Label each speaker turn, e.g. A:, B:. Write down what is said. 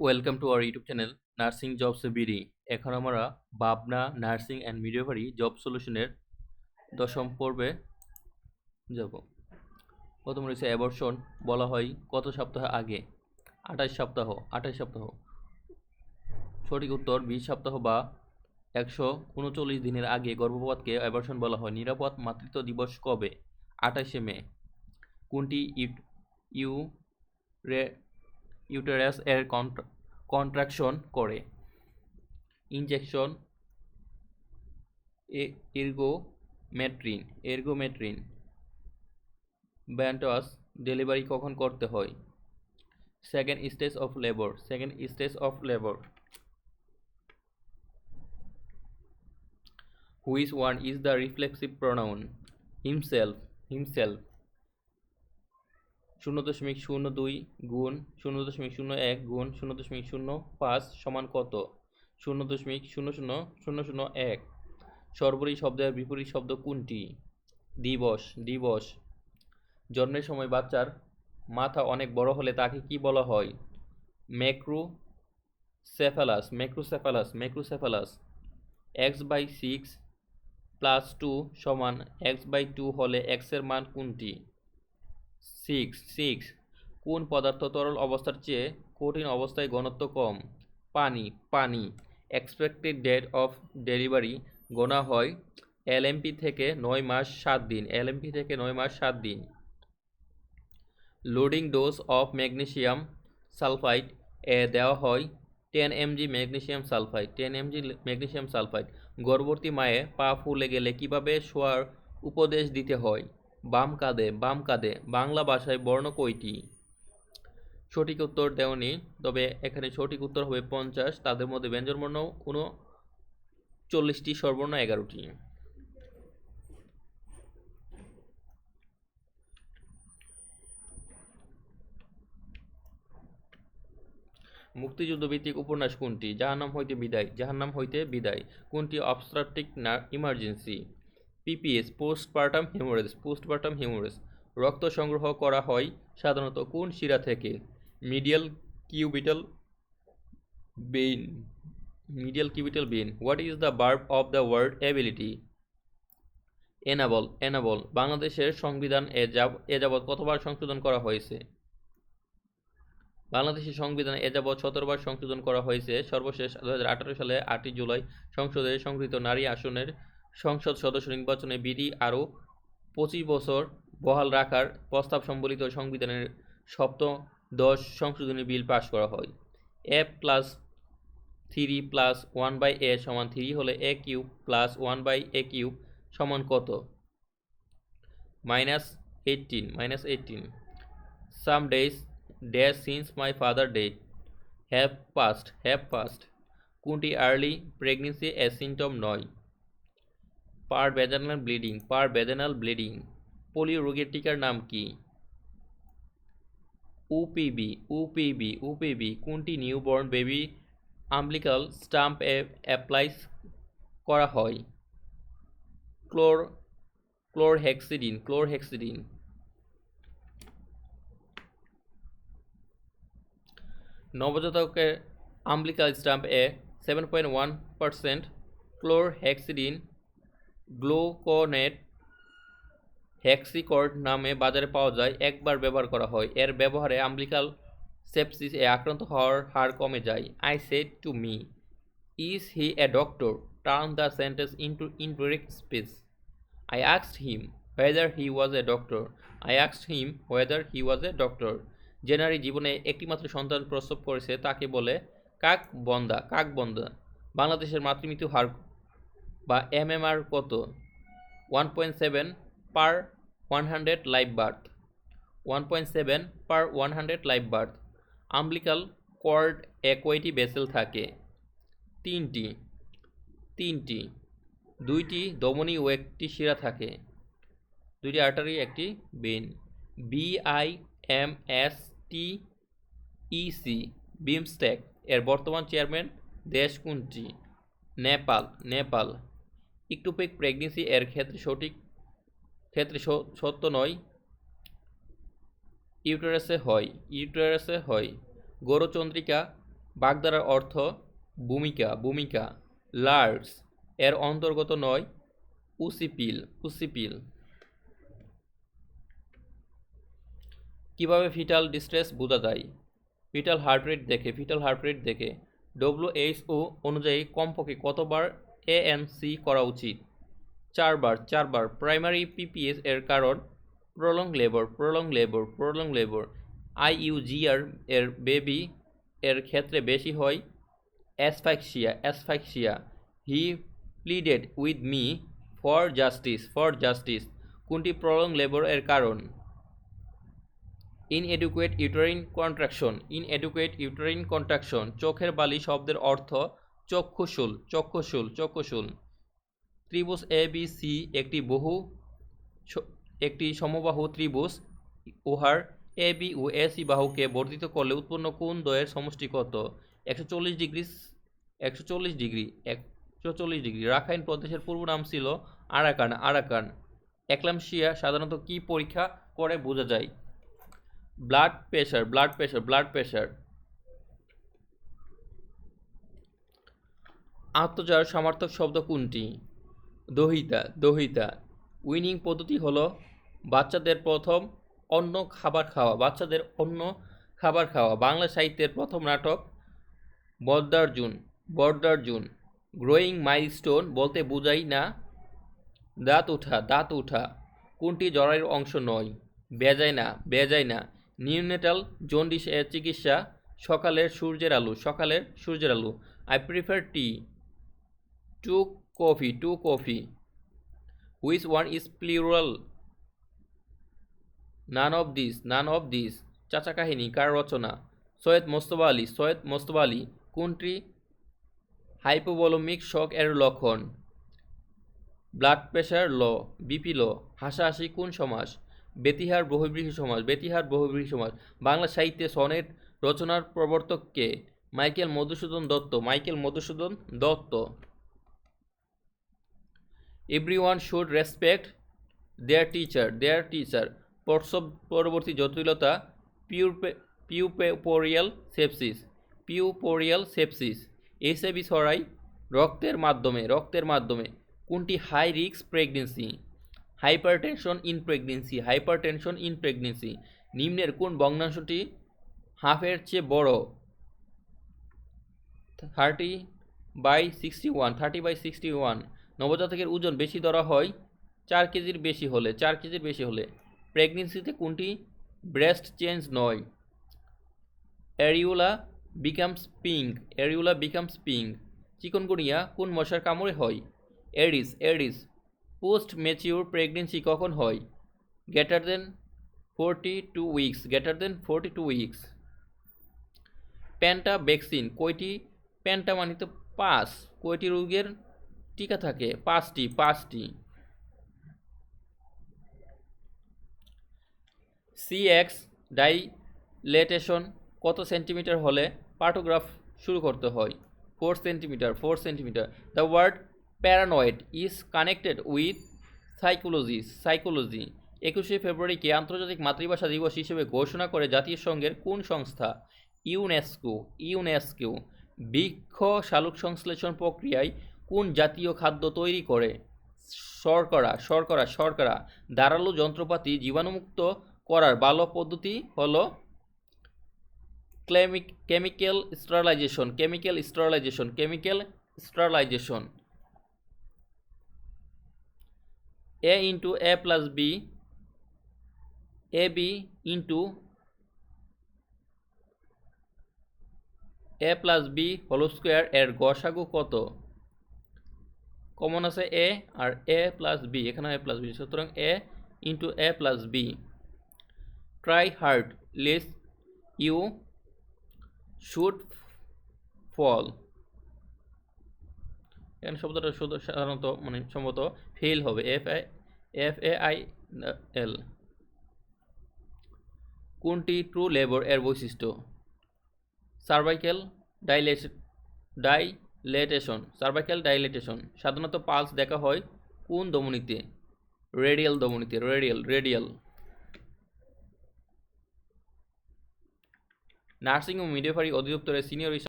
A: Welcome to our YouTube channel nursing jobs BD এখন আমরা Pabna nursing and midwifery job সলিউশনের দশম পর্বে যাব। প্রথম রয়েছে অ্যাবর্শন বলা হয় কত সপ্তাহ আগে? আঠাশ সপ্তাহ আঠাশ সপ্তাহ। সঠিক উত্তর, বিশ সপ্তাহ বা একশো উনচল্লিশ দিনের আগে গর্ভপাতকে অ্যাবর্শন বলা হয়। নিরাপদ মাতৃত্ব দিবস কবে? আঠাশে মে। কোনটি ইউ রে ইউটেরাস এর কন্ট্রাকশন করে। ইনজেকশন এরগোমেট্রিন এরগোমেট্রিন ব্যান্টাস ডেলিভারি কখন করতে হয়? Second stage of labour second stage of labour which one is the reflexive pronoun himself himself শূন্য দশমিক শূন্য দুই গুণ শূন্য দশমিক শূন্য এক গুণ শূন্য দশমিক শূন্য পাঁচ সমান কত? শূন্য দশমিক শূন্য শূন্য শূন্য শূন্য এক। সর্বরী শব্দের বিপরীত শব্দ কোনটি? দিবস দিবস। জন্মের সময় বাচ্চার মাথা অনেক বড় হলে তাকে কি বলা হয়? Macrocephalus macrocephalus macrocephalus. X by six plus two সমান এক্স বাই টু হলে এক্সের মান কোনটি? Six six. কোন পদার্থ তরল অবস্থার চেয়ে কঠিন অবস্থায় ঘনত্ব কম? পানি পানি। এক্সপেক্টেড ডেট অফ ডেলিভারি গোনা হয় এলএমপি থেকে নয় মাস সাত দিন। এলএমপি থেকে নয় মাস সাত দিন। Loading dose of magnesium sulphide এ দেওয়া হয় ten mg magnesium sulphide. Ten mg magnesium sulphide. গর্ভবতী মায়ে পা ফুলে গেলে কীভাবে শোয়ার উপদেশ দিতে হয়? বাম কাঁধে বাম কাঁধে, বাংলা ভাষায় বর্ণ কয়টি? সঠিক উত্তর দেওনি তবে এখানে সঠিক উত্তর হবে পঞ্চাশ, তাদের মধ্যে ব্যঞ্জনবর্ণ উনচল্লিশটি সর্বর্ণ এগারোটি। মুক্তিযুদ্ধভিত্তিক উপন্যাস কোনটি? যাহার নাম হইতে বিদায় যাহার নাম হইতে বিদায়। কোনটি অবস্ট্রাকটিক না emergency PPS postpartum haemorrhage postpartum haemorrhage রক্ত সংগ্রহ করা হয় সাধারণত কোন শিরা থেকে? Medial cubital vein medial cubital vein what is the verb of the word ability enable enable বাংলাদেশের সংবিধান এ যাবৎ কতবার সংশোধন করা হয়েছে? বাংলাদেশের সংবিধান এ যাবৎ সতেরোবার সংশোধন করা হয়েছে। সর্বশেষ দু হাজার আঠেরো সালে আটই জুলাই সংসদে সংগৃহীত নারী আসনের সংসদ সদস্য নির্বাচনে বিডি আরও পঁচিশ বছর বহাল রাখার প্রস্তাব সম্বলিত সংবিধানের সপ্তম দশ সংশোধনী বিল পাশ করা হয়। A plus three plus one by A সমান থ্রি হলে A cube plus one by A cube সমান কত? Minus eighteen minus eighteen some days days since my father dead have passed have passed. কোনটি আর্লি প্রেগনেন্সি এ সিমটম নয়? Per vaginal bleeding per vaginal bleeding, polio রোগের টিকার নাম কি? উপিবি উপিবি উপিবি কোনটি newborn baby umbilical stump applies করা হয়? Chlor, chlorhexidine chlorhexidine. নবজাতকের আম্বলিকাল স্টাম্প এ seven point one percent chlorhexidine gluconate Hexicord নামে বাজারে পাওয়া যায়। একবার ব্যবহার করা হয়। এর ব্যবহারে আম্বলিকাল সেপসিস এ আক্রান্ত হওয়ার হার কমে যায়। I said to me is he a doctor turn the sentence into indirect space I আক্সড him whether he was a doctor I আক্সড him whether he was a doctor যে জীবনে একটিমাত্র সন্তান প্রসব করেছে, তাকে বলে কাক বন্দা কাক বন্দা বাংলাদেশের মাতৃমৃত্যু হার বা এমএমআর কত? One point seven per one hundred live birth one point seven per one hundred live birth umbilical cord এ বেসেল থাকে। তিনটি। তিনটি। দুইটি দমনী ও একটি শিরা থাকে। দুইটি আর্টারি একটি vein B I M S T EC BIMSTEC এর বর্তমান চেয়ারম্যান দেশ কোনটি? নেপাল। নেপাল। ইকটোপিক প্রেগনেন্সি এর ক্ষেত্রে সঠিক, ক্ষেত্রে সত্য নয়। ইউটেরাসে হয় ইউটেরাসে হয়। গৌরচন্দ্রিকা বাগধারার অর্থ ভূমিকা ভূমিকা। লার্জ, এর অন্তর্গত নয়, উসিপিল উসিপিল। কীভাবে ফিটাল ডিস্ট্রেস বোঝা যায়? ফিটাল হার্ট রেট দেখে ফিটাল হার্ট রেট দেখে। ডব্লিউএইচও অনুযায়ী কমপক্ষে কতবার এএনসি করা উচিত। চারবার চারবার প্রাইমারি পিপিএস এর কারণ prolong labour prolong labour prolong labour IUGR এর বেবি এর ক্ষেত্রে বেশি হয় asphyxia asphyxia he pleaded with me for justice for justice কোনটি প্রলং লেবর এর কারণ? ইনএডুকুয়েট ইউটারিন কন্ট্রাকশন ইনএডুকুয়েট ইউটারিন কন্ট্রাকশন চোখের বালি শব্দের অর্থ চক্ষুশুল চক্ষুশুল চক্ষুশুল। ত্রিভুজ এ বি সি একটি বহু একটি সমবাহু ত্রিভুজ। উহার A B O A C বাহুকে বর্ধিত করলে উৎপন্ন কোন দয়ের সমষ্টি কত? একশো চল্লিশ ডিগ্রি একশো চল্লিশ ডিগ্রি, একশো চল্লিশ ডিগ্রি। রাখাইন প্রদেশের পূর্ব নাম ছিল আরাকান। আরাকান একলামশিয়া সাধারণত কি পরীক্ষা করে বোঝা যায়? Blood pressure blood pressure blood pressure আত্মজার সমার্থক শব্দ কোনটি? দহিতা দহিতা। উইনিং পদ্ধতি হলো বাচ্চাদের প্রথম অন্য খাবার খাওয়া, বাচ্চাদের অন্য খাবার খাওয়া। বাংলা সাহিত্যের প্রথম নাটক বদ্দার্জুন বর্দার্জুন। গ্রোয়িং মাইলস্টোন বলতে বোঝাই না, দাঁত উঠা দাঁত উঠা। কোনটি জরায়ুর অংশ নয়? বেজায় না বেজায় না। নিউনেটাল জন্ডিস এর চিকিৎসা সকালের সূর্যের আলো, সকালের সূর্যের আলো। I prefer tea. To coffee to coffee. Which one is plural none of this none of this চাচা কাহিনী, কার রচনা? সৈয়দ মোস্তফা আলী, সৈয়দ মোস্তফা আলী। কোনটি? হাইপোবলমিক শক এর লক্ষণ। Blood pressure low. BP low. হাসাহাসি কোন সমাস? বেতিহার বহুব্রীহী সমাজ বেতিহার বহুব্রীহী সমাজ বাংলা সাহিত্যে সনেট রচনার প্রবর্তক Michael Madhusudan Dutt, Michael Madhusudan Dutt. Everyone should respect their teacher their teacher প্রসব পরবর্তী জটিলতা পিউপে puerperal sepsis puerperal sepsis HIV ছড়াই রক্তের মাধ্যমে রক্তের মাধ্যমে। কোনটি high risk pregnancy hypertension in pregnancy hypertension in pregnancy নিম্নের কোন ভগ্নাংশটি হাফের চেয়ে বড়? Thirty by sixty one thirty by sixty one নবজাতকের ওজন বেশি ধরা হয় চার কেজির বেশি হলে, চার কেজির বেশি হলে। প্রেগনেন্সিতে কোনটি? ব্রেস্ট চেঞ্জ নয়। Areola becomes pink. Areola becomes pink. Chikungunya কোন মশার কামড়ে হয়? Aedes Aedes post mature pregnancy কখন হয়? Greater than forty two weeks. Greater than forty two weeks. Penta vaccine. কয়টি? প্যান্টা মানে তো পাঁচ। কয়টি রোগের টিকা থাকে, পাঁচটি পাঁচটি। সি এক্স ডাইলেটেশন কত সেন্টিমিটার হলে পার্টোগ্রাফ শুরু করতে হয়? Four centimetre four centimetre the word paranoid is connected with psychology psychology একুশে ফেব্রুয়ারিকে আন্তর্জাতিক মাতৃভাষা দিবস হিসেবে ঘোষণা করে জাতিসংঘের কোন সংস্থা? ইউনেস্কো ইউনেস্কো বৃক্ষ শালুক সংশ্লেষণ প্রক্রিয়ায় কোন জাতীয় খাদ্য তৈরি করে? শর্করা শর্করা শর্করা। ধারালো যন্ত্রপাতি জীবাণুমুক্ত করার ভালো পদ্ধতি হলো ক্লেমিক, chemical sterilization chemical sterilization chemical sterilization. A into A plus B A B into A plus B whole square এর গসাগু কত? কমন আছে এ আর এ প্লাস বি এখানে এ প্লাস বি সুতরাং A into A plus B try hard lest you should fall এখানে শব্দটা শুধু সাধারণত মানে সম্ভবত ফেল হবে F I F A I L কোনটি ট্রু লেবর এর বৈশিষ্ট্য? Cervical dilate dilatation cervical dilatation সাধারণত পালস দেখা হয় কোন দমনীতে? রেডিয়াল দমনীতে রেডিয়াল রেডিয়াল নার্সিং ও মিডওয়াইফারি অধিদপ্তরের সিনিয়র